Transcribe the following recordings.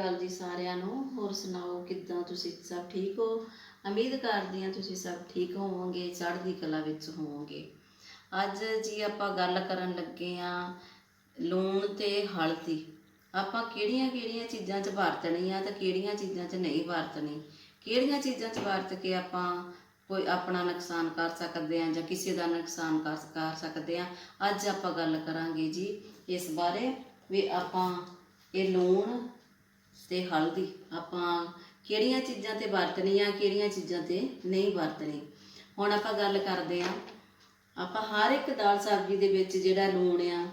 ਅਕਾਲ ਜੀ ਸਾਰਿਆਂ ਨੂੰ। ਹੋਰ ਸੁਣਾਓ, ਕਿੱਦਾਂ ਤੁਸੀਂ? ਸਭ ਠੀਕ ਹੋ? ਉਮੀਦ ਕਰਦੀ ਹਾਂ ਤੁਸੀਂ ਸਭ ਠੀਕ ਹੋਵੋਗੇ, ਚੜ੍ਹਦੀ ਕਲਾ ਵਿੱਚ ਹੋਵੋਗੇ। ਅੱਜ ਜੀ ਆਪਾਂ ਗੱਲ ਕਰਨ ਲੱਗੇ ਆ ਲੂਣ ਤੇ ਹਲਦੀ। ਆਪਾਂ ਕਿਹੜੀਆਂ-ਕਿਹੜੀਆਂ ਚੀਜ਼ਾਂ 'ਚ ਵਰਤਣੀ ਆ ਤੇ ਕਿਹੜੀਆਂ ਚੀਜ਼ਾਂ 'ਚ ਨਹੀਂ ਵਰਤਣੀ? ਕਿਹੜੀਆਂ ਚੀਜ਼ਾਂ 'ਚ ਵਰਤ ਕੇ ਆਪਾਂ ਕੋਈ ਆਪਣਾ ਨੁਕਸਾਨ ਕਰ ਸਕਦੇ ਆ ਜਾਂ ਕਿਸੇ ਦਾ ਨੁਕਸਾਨ ਕਰ ਸਕਦੇ ਆ ਅੱਜ ਆਪਾਂ ਗੱਲ ਕਰਾਂਗੇ ਜੀ ਇਸ ਬਾਰੇ ਵੀ ਆਪਾਂ ਇਹ ਲੂਣ ਤੇ ਹਲਦੀ। ਆਪਾਂ ਕਿਹੜੀਆਂ ਚੀਜ਼ਾਂ ਤੇ ਵਰਤਣੀ ਆ, ਕਿਹੜੀਆਂ ਚੀਜ਼ਾਂ ਤੇ ਨਹੀਂ ਵਰਤਣੀ? ਹੁਣ ਆਪਾਂ ਗੱਲ ਕਰਦੇ ਆ ਆਪਾਂ ਹਰ ਇੱਕ ਦਾਲ ਸਬਜ਼ੀ ਦੇ ਵਿੱਚ ਜਿਹੜਾ ਲੂਣ ਆ,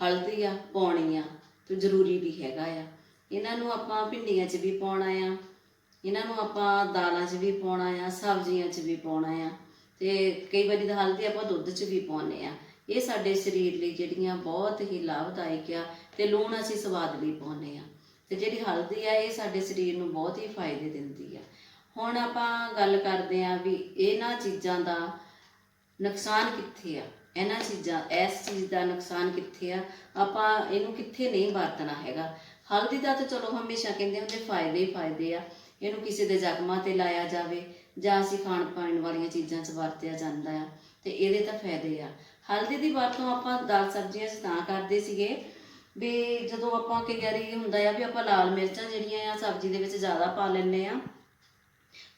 ਹਲਦੀ ਆ, ਪਾਉਣੀ ਆ, ਤੇ ਜ਼ਰੂਰੀ ਵੀ ਹੈਗਾ ਆ। ਇਹਨਾਂ ਨੂੰ ਆਪਾਂ ਭਿੰਡੀਆਂ 'ਚ ਵੀ ਪਾਉਣਾ ਆ, ਇਹਨਾਂ ਨੂੰ ਆਪਾਂ ਦਾਲਾਂ 'ਚ ਵੀ ਪਾਉਣਾ ਆ, ਸਬਜ਼ੀਆਂ 'ਚ ਵੀ ਪਾਉਣਾ ਆ, ਤੇ ਕਈ ਵਾਰੀ ਤਾਂ ਹਲਦੀ ਆਪਾਂ ਦੁੱਧ 'ਚ ਵੀ ਪਾਉਂਦੇ ਆ। ਇਹ ਸਾਡੇ ਸਰੀਰ ਲਈ ਜਿਹੜੀਆਂ ਬਹੁਤ ਹੀ ਲਾਭਦਾਇਕ ਆ, ਤੇ ਲੂਣ ਅਸੀਂ ਸਵਾਦ ਲਈ ਪਾਉਂਦੇ ਆ। ਤੇ ਜਿਹੜੀ ਹਲਦੀ ਆ, ਇਹ ਸਾਡੇ ਸਰੀਰ ਨੂੰ ਬਹੁਤ ਹੀ ਫਾਇਦੇ ਦਿੰਦੀ ਆ। ਹੁਣ ਆਪਾਂ ਗੱਲ ਕਰਦੇ ਆ ਵੀ ਇਹਨਾਂ ਚੀਜ਼ਾਂ ਦਾ ਨੁਕਸਾਨ ਕਿੱਥੇ ਆ? ਇਹਨਾਂ ਚੀਜ਼ਾਂ, ਇਸ ਚੀਜ਼ ਦਾ ਨੁਕਸਾਨ ਕਿੱਥੇ ਆ? ਆਪਾਂ ਇਹਨੂੰ ਕਿੱਥੇ ਨਹੀਂ ਵਰਤਣਾ ਹੈਗਾ। ਹਲਦੀ ਦਾ ਤਾਂ ਚਲੋ ਹਮੇਸ਼ਾ ਕਹਿੰਦੇ ਹੁੰਦੇ, ਫਾਇਦੇ ਹੀ ਫਾਇਦੇ ਆ। ਇਹਨੂੰ ਕਿਸੇ ਦੇ ਜ਼ਖਮਾਂ ਤੇ ਲਾਇਆ ਜਾਵੇ ਜਾਂ ਅਸੀਂ ਖਾਣ ਪਾਣ ਵਾਲੀਆਂ ਚੀਜ਼ਾਂ 'ਚ ਵਰਤਿਆ ਜਾਂਦਾ ਆ, ਤੇ ਇਹਦੇ ਤਾਂ ਫਾਇਦੇ ਆ। ਹਲਦੀ ਦੀ ਵਰਤੋਂ ਆਪਾਂ ਦਾਲ ਸਬਜ਼ੀਆਂ 'ਚ ਤਾਂ ਕਰਦੇ ਸੀਗੇ ਵੀ ਜਦੋਂ ਆਪਾਂ ਕਈ ਵਾਰੀ ਹੁੰਦਾ ਆ ਵੀ ਆਪਾਂ ਲਾਲ ਮਿਰਚਾਂ ਜਿਹੜੀਆਂ ਆ ਸਬਜ਼ੀ ਦੇ ਵਿੱਚ ਜ਼ਿਆਦਾ ਪਾ ਲੈਂਦੇ ਆ।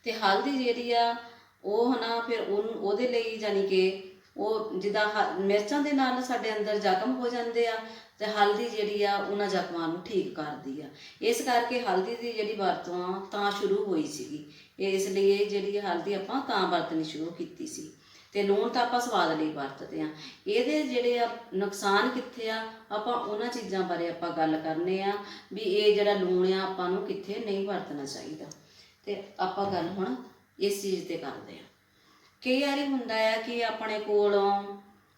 ਤੇ ਹਲਦੀ ਜਿਹੜੀ ਆ, ਉਹ ਹਨਾ ਫਿਰ ਉਹਨੂੰ ਉਹਦੇ ਲਈ ਯਾਨੀ ਕਿ ਉਹ ਜਿੱਦਾਂ ਹ- ਮਿਰਚਾਂ ਦੇ ਨਾਲ ਸਾਡੇ ਅੰਦਰ ਜ਼ਖਮ ਹੋ ਜਾਂਦੇ ਆ ਤੇ ਹਲਦੀ ਜਿਹੜੀ ਆ, ਉਹਨਾਂ ਜ਼ਖਮਾਂ ਨੂੰ ਠੀਕ ਕਰਦੀ ਆ। ਇਸ ਕਰਕੇ ਹਲਦੀ ਦੀ ਜਿਹੜੀ ਵਰਤੋਂ ਤਾਂ ਸ਼ੁਰੂ ਹੋਈ ਸੀਗੀ। ਇਸ ਲਈ ਜਿਹੜੀ ਹਲਦੀ ਆਪਾਂ ਤਾਂ ਵਰਤਣੀ ਸ਼ੁਰੂ ਕੀਤੀ ਸੀ। ਤੇ ਲੂਣ ਤਾਂ ਆਪਾਂ ਸਵਾਦ ਲਈ ਵਰਤਦੇ ਆ ਇਹਦੇ ਜਿਹੜੇ ਆ ਨੁਕਸਾਨ ਕਿੱਥੇ ਆ? ਆਪਾਂ ਉਹਨਾਂ ਚੀਜ਼ਾਂ ਬਾਰੇ ਆਪਾਂ ਗੱਲ ਕਰਨੇ ਆ ਵੀ ਇਹ ਜਿਹੜਾ ਲੂਣ ਆ ਆਪਾਂ ਨੂੰ ਕਿੱਥੇ ਨਹੀਂ ਵਰਤਣਾ ਚਾਹੀਦਾ। ਤੇ ਆਪਾਂ ਗੱਲ ਹੁਣ ਇਸ ਚੀਜ਼ ਤੇ ਕਰਦੇ ਆ ਕਈ ਵਾਰੀ ਹੁੰਦਾ ਆ ਕਿ ਆਪਣੇ ਕੋਲੋਂ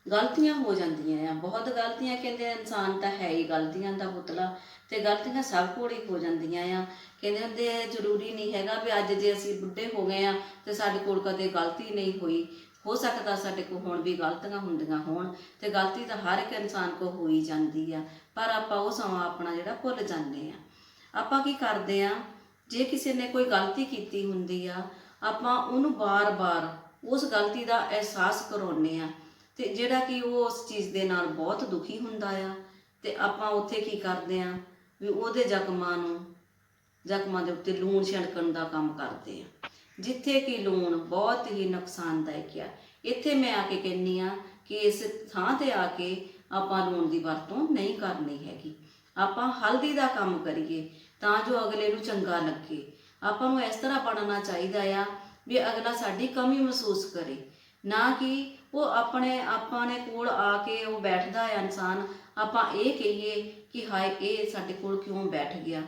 ਗਲਤੀਆਂ ਹੋ ਜਾਂਦੀਆਂ ਆ। ਬਹੁਤ ਗਲਤੀਆਂ ਕਹਿੰਦੇ ਇਨਸਾਨ ਤਾਂ ਹੈ ਹੀ ਗਲਤੀਆਂ ਦਾ ਪੁਤਲਾ। ਤੇ ਗਲਤੀਆਂ ਸਭ ਕੋਲ ਹੀ ਹੋ ਜਾਂਦੀਆਂ ਆ। ਕਹਿੰਦੇ ਹੁੰਦੇ ਆ, ਜ਼ਰੂਰੀ ਨਹੀਂ ਹੈਗਾ ਵੀ ਅੱਜ ਜੇ ਅਸੀਂ ਬੁੱਢੇ ਹੋ ਗਏ ਆ ਤੇ ਸਾਡੇ ਕੋਲ ਕਦੇ ਗਲਤੀ ਨਹੀਂ ਹੋਈ। ਹੋ ਸਕਦਾ ਸਾਡੇ ਕੋਲ ਹੁਣ ਵੀ ਗਲਤੀਆਂ ਹੁੰਦੀਆਂ ਹੋਣ ਤੇ ਗਲਤੀ ਤਾਂ ਹਰ ਇੱਕ ਇਨਸਾਨ ਕੋਲ ਹੋਈ ਜਾਂਦੀ ਆ, ਪਰ ਆਪਾਂ ਉਹ ਸਮਾਂ ਆਪਣਾ ਜਿਹੜਾ ਭੁੱਲ ਜਾਂਦੇ ਆ। ਆਪਾਂ ਕੀ ਕਰਦੇ ਆ, ਜੇ ਕਿਸੇ ਨੇ ਕੋਈ ਗਲਤੀ ਕੀਤੀ ਹੁੰਦੀ ਆ, ਆਪਾਂ ਉਹਨੂੰ ਬਾਰ-ਬਾਰ ਉਸ ਗਲਤੀ ਦਾ ਅਹਿਸਾਸ ਕਰਾਉਂਦੇ ਆ ਤੇ ਜਿਹੜਾ ਕਿ ਉਹ ਉਸ ਚੀਜ਼ ਦੇ ਨਾਲ ਬਹੁਤ ਦੁਖੀ ਹੁੰਦਾ ਆ ਤੇ ਆਪਾਂ ਉੱਥੇ ਕੀ ਕਰਦੇ ਆ, ਵੀ ਉਹਦੇ ਜ਼ਖਮਾਂ ਨੂੰ, ਜ਼ਖਮਾਂ ਦੇ ਉੱਤੇ ਲੂਣ ਛਿੜਕਣ ਦਾ ਕੰਮ ਕਰਦੇ ਆ। ਜਿੱਥੇ ਕਿ ਲੂਣ ਬਹੁਤ ਹੀ ਨੁਕਸਾਨਦਾਇਕ ਆ। ਇੱਥੇ ਮੈਂ ਆ ਕੇ ਕਹਿੰਨੀ ਆ ਕਿ ਇਸ ਥਾਂ ਤੇ ਆ ਕੇ ਆਪਾਂ ਲੂਣ ਦੀ ਵਰਤੋਂ ਨਹੀਂ ਕਰਨੀ ਹੈਗੀ। ਆਪਾਂ ਹਲਦੀ ਦਾ ਕੰਮ ਕਰੀਏ ਤਾਂ ਜੋ ਅਗਲੇ ਨੂੰ ਚੰਗਾ ਲੱਗੇ। ਆਪਾਂ ਨੂੰ ਇਸ ਤਰ੍ਹਾਂ ਬਣਨਾ ਚਾਹੀਦਾ ਆ ਵੀ ਅਗਲਾ ਸਾਡੀ ਕਮੀ ਮਹਿਸੂਸ ਕਰੇ। ਨਾ ਕਿ ਉਹ ਆਪਣੇ ਆਪਾਂ ਨੇ ਕੋਲ ਆ ਕੇ ਉਹ ਬੈਠਦਾ ਹੈ ਇਨਸਾਨ। ਆਪਾਂ ਇਹ ਕਹੀਏ ਕਿ ਹਾਏ, ਇਹ ਸਾਡੇ ਕੋਲ ਕਿਉਂ ਬੈਠ ਗਿਆ?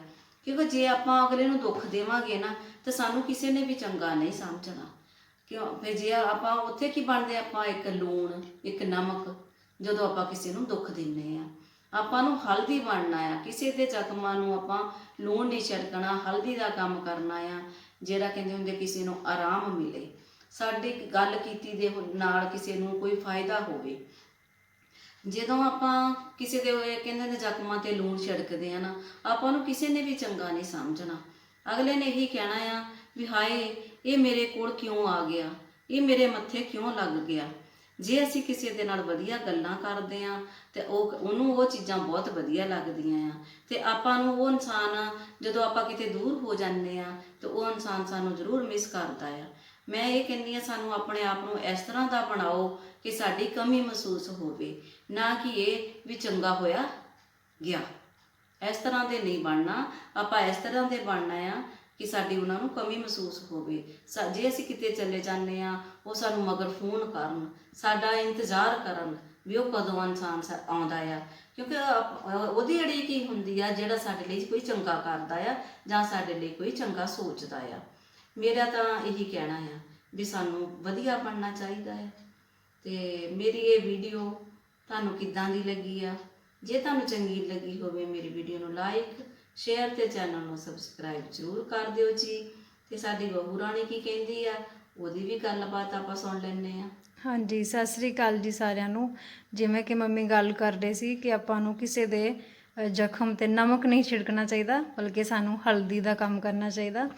ਕਿਉਂਕਿ ਜੇ ਆਪਾਂ ਅਗਲੇ ਨੂੰ ਦੁੱਖ ਦੇਵਾਂਗੇ ਨਾ, ਤੇ ਸਾਨੂੰ ਕਿਸੇ ਨੇ ਵੀ ਚੰਗਾ ਨਹੀਂ ਸਮਝਣਾ। ਕਿਉਂ? ਫਿਰ ਜੇ ਆਪਾਂ ਉੱਥੇ ਕੀ ਬਣਦੇ ਆਪਾਂ ਇੱਕ ਲੂਣ, ਇੱਕ ਨਮਕ, ਜਦੋਂ ਆਪਾਂ ਕਿਸੇ ਨੂੰ ਦੁੱਖ ਦਿੰਨੇ ਆ। ਆਪਾਂ ਨੂੰ ਹਲਦੀ ਬਣਨਾ ਆ। ਕਿਸੇ ਦੇ ਜ਼ਖਮਾਂ ਨੂੰ ਆਪਾਂ ਲੂਣ ਨਹੀਂ ਛਿੜਕਣਾ, ਹਲਦੀ ਦਾ ਕੰਮ ਕਰਨਾ ਆ, ਜਿਹੜਾ ਕਹਿੰਦੇ ਹੁੰਦੇ ਕਿਸੇ ਨੂੰ ਆਰਾਮ ਮਿਲੇ। ਸਾਡੀ ਗੱਲ ਕੀਤੀ ਦੇ ਨਾਲ ਕਿਸੇ ਨੂੰ ਕੋਈ ਫਾਇਦਾ ਹੋਵੇ। ਜਦੋਂ ਆਪਾਂ ਕਿਸੇ ਦੇ ਹੋਏ ਕਹਿੰਦੇ ਨੇ ਜ਼ਖਮਾਂ ਤੇ ਲੂਣ ਛਿੜਕਦੇ ਆ ਨਾ, ਆਪਾਂ ਨੂੰ ਕਿਸੇ ਨੇ ਵੀ ਚੰਗਾ ਨਹੀਂ ਸਮਝਣਾ। ਅਗਲੇ ਨੇ ਇਹੀ ਕਹਿਣਾ ਆ ਵੀ ਹਾਏ, ਇਹ ਮੇਰੇ ਕੋਲ ਕਿਉਂ ਆ ਗਿਆ? ਇਹ ਮੇਰੇ ਮੱਥੇ ਕਿਉਂ ਲੱਗ ਗਿਆ? ਜੇ ਅਸੀਂ ਕਿਸੇ ਦੇ ਨਾਲ ਵਧੀਆ ਗੱਲਾਂ ਕਰਦੇ ਆ, ਤੇ ਉਹ ਉਹਨੂੰ ਉਹ ਚੀਜ਼ਾਂ ਬਹੁਤ ਵਧੀਆ ਲੱਗਦੀਆਂ ਆ। ਤੇ ਆਪਾਂ ਨੂੰ ਉਹ ਇਨਸਾਨ ਜਦੋਂ ਆਪਾਂ ਕਿਤੇ ਦੂਰ ਹੋ ਜਾਂਦੇ ਆ, ਤੇ ਉਹ ਇਨਸਾਨ ਸਾਨੂੰ ਜ਼ਰੂਰ ਮਿਸ ਕਰਦਾ ਆ। ਮੈਂ ਇਹ ਕਹਿੰਦੀ ਆ ਸਾਨੂੰ ਆਪਣੇ ਆਪ ਨੂੰ ਇਸ ਤਰ੍ਹਾਂ ਦਾ ਬਣਾਓ ਕਿ ਸਾਡੀ ਕਮੀ ਮਹਿਸੂਸ ਹੋਵੇ, ਨਾ ਕਿ ਇਹ ਵੀ ਚੰਗਾ ਹੋਇਆ ਗਿਆ। ਇਸ ਤਰ੍ਹਾਂ ਦੇ ਨਹੀਂ ਬਣਨਾ। ਆਪਾਂ ਇਸ ਤਰ੍ਹਾਂ ਦੇ ਬਣਨਾ ਆ ਕਿ ਸਾਡੀ ਉਹਨਾਂ ਨੂੰ ਕਮੀ ਮਹਿਸੂਸ ਹੋਵੇ। ਜੇ ਅਸੀਂ ਕਿਤੇ ਚਲੇ ਜਾਂਦੇ ਆ ਉਹ ਸਾਨੂੰ ਮਗਰ ਫੋਨ ਕਰਨ, ਸਾਡਾ ਇੰਤਜ਼ਾਰ ਕਰਨ ਵੀ ਉਹ ਕਦੋਂ ਇਨਸਾਨ ਸਾ- ਆਉਂਦਾ ਆ। ਕਿਉਂਕਿ ਉਹਦੀ ਅੜੀ ਕੀ ਹੁੰਦੀ ਆ ਜਿਹੜਾ ਸਾਡੇ ਲਈ ਕੋਈ ਚੰਗਾ ਕਰਦਾ ਆ ਜਾਂ ਸਾਡੇ ਲਈ ਕੋਈ ਚੰਗਾ ਸੋਚਦਾ ਆ। ਮੇਰਾ ਤਾਂ ਇਹੀ ਕਹਿਣਾ ਆ ਵੀ ਸਾਨੂੰ ਵਧੀਆ ਬਣਨਾ ਚਾਹੀਦਾ ਹੈ ਤੇ ਮੇਰੀ ਇਹ ਵੀਡੀਓ ਤੁਹਾਨੂੰ ਕਿੱਦਾਂ ਦੀ ਲੱਗੀ ਆ? ਜੇ ਤੁਹਾਨੂੰ ਚੰਗੀ ਲੱਗੀ ਹੋਵੇ ਮੇਰੀ ਵੀਡੀਓ ਨੂੰ ਲਾਈਕ ਸ਼ੇਅਰ ਤੇ ਚੈਨਲ ਨੂੰ ਸਬਸਕ੍ਰਾਈਬ ਜ਼ਰੂਰ ਕਰ ਦਿਓ ਜੀ। ਤੇ ਸਾਡੀ ਬਹੂ ਰਾਣੀ ਕੀ ਕਹਿੰਦੀ ਆ? ਉਹਦੀ ਵੀ ਗੱਲਬਾਤ ਆਪਾਂ ਸੁਣ ਲੈਂਦੇ ਆ। ਹਾਂਜੀ, ਸਤਿ ਸ੍ਰੀ ਅਕਾਲ ਜੀ ਸਾਰਿਆਂ ਨੂੰ। ਜਿਵੇਂ ਕਿ ਮੰਮੀ ਗੱਲ ਕਰਦੇ ਸੀ ਕਿ ਆਪਾਂ ਨੂੰ ਕਿਸੇ ਦੇ ਜ਼ਖਮ ਤੇ ਨਮਕ ਨਹੀਂ ਛਿੜਕਣਾ ਚਾਹੀਦਾ ਬਲਕਿ ਸਾਨੂੰ ਹਲਦੀ ਦਾ ਕੰਮ ਕਰਨਾ ਚਾਹੀਦਾ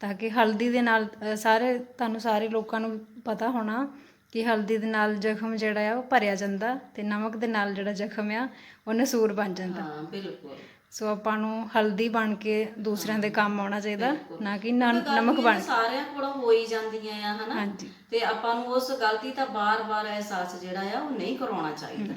ਤਾਂ ਕਿ ਹਲਦੀ ਦੇ ਨਾਲ ਸਾਰੇ ਤੁਹਾਨੂੰ ਸਾਰੇ ਲੋਕਾਂ ਨੂੰ ਪਤਾ ਹੋਣਾ ਕਿ ਹਲਦੀ ਦੇ ਨਾਲ ਜ਼ਖਮ ਜਿਹੜਾ ਆ ਉਹ ਭਰਿਆ ਜਾਂਦਾ ਤੇ ਨਮਕ ਦੇ ਨਾਲ ਜਿਹੜਾ ਜ਼ਖਮ ਆ ਉਹ ਨਸੂਰ ਬਣ ਜਾਂਦਾ। ਹਾਂ ਬਿਲਕੁਲ। ਸੋ ਆਪਾਂ ਨੂੰ ਹਲਦੀ ਬਣ ਕੇ ਦੂਸਰਿਆਂ ਦੇ ਕੰਮ ਆਉਣਾ ਚਾਹੀਦਾ। ਨਾ ਕਿ ਨ- ਨਮਕ ਬਣ ਸਾਰਿਆਂ ਕੋਲੋਂ ਹੋ ਹੀ ਜਾਂਦੀਆਂ ਆ ਹਨਾ? ਹਾਂਜੀ। ਤੇ ਆਪਾਂ ਨੂੰ ਉਸ ਗਲਤੀ ਦਾ ਬਾਰ-ਬਾਰ ਅਹਿਸਾਸ ਜਿਹੜਾ ਆ ਉਹ ਨਹੀਂ ਕਰਾਉਣਾ ਚਾਹੀਦਾ।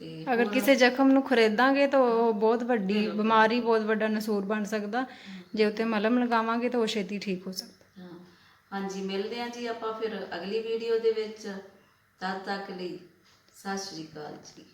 ਤੇ ਅਗਰ ਕਿਸੇ ਜ਼ਖਮ ਨੂੰ ਖੁਰੇਦਾਂਗੇ ਤਾਂ ਉਹ ਬਹੁਤ ਵੱਡੀ ਬਿਮਾਰੀ ਬਹੁਤ ਵੱਡਾ ਨਸੂਰ ਬਣ ਸਕਦਾ। ਜੇ ਉੱਤੇ ਮਲਮ ਲਗਾਵਾਂਗੇ ਤਾਂ ਉਹ ਛੇਤੀ ਠੀਕ ਹੋ ਸਕਦਾ। ਹਾਂ। ਹਾਂਜੀ ਮਿਲਦੇ ਆ ਜੀ ਆਪਾਂ ਫਿਰ ਅਗਲੀ ਵੀਡੀਓ ਦੇ ਵਿੱਚ। ਤਦ ਤੱਕ ਲਈ ਸਤਿ ਸ਼੍ਰੀ ਅਕਾਲ ਜੀ।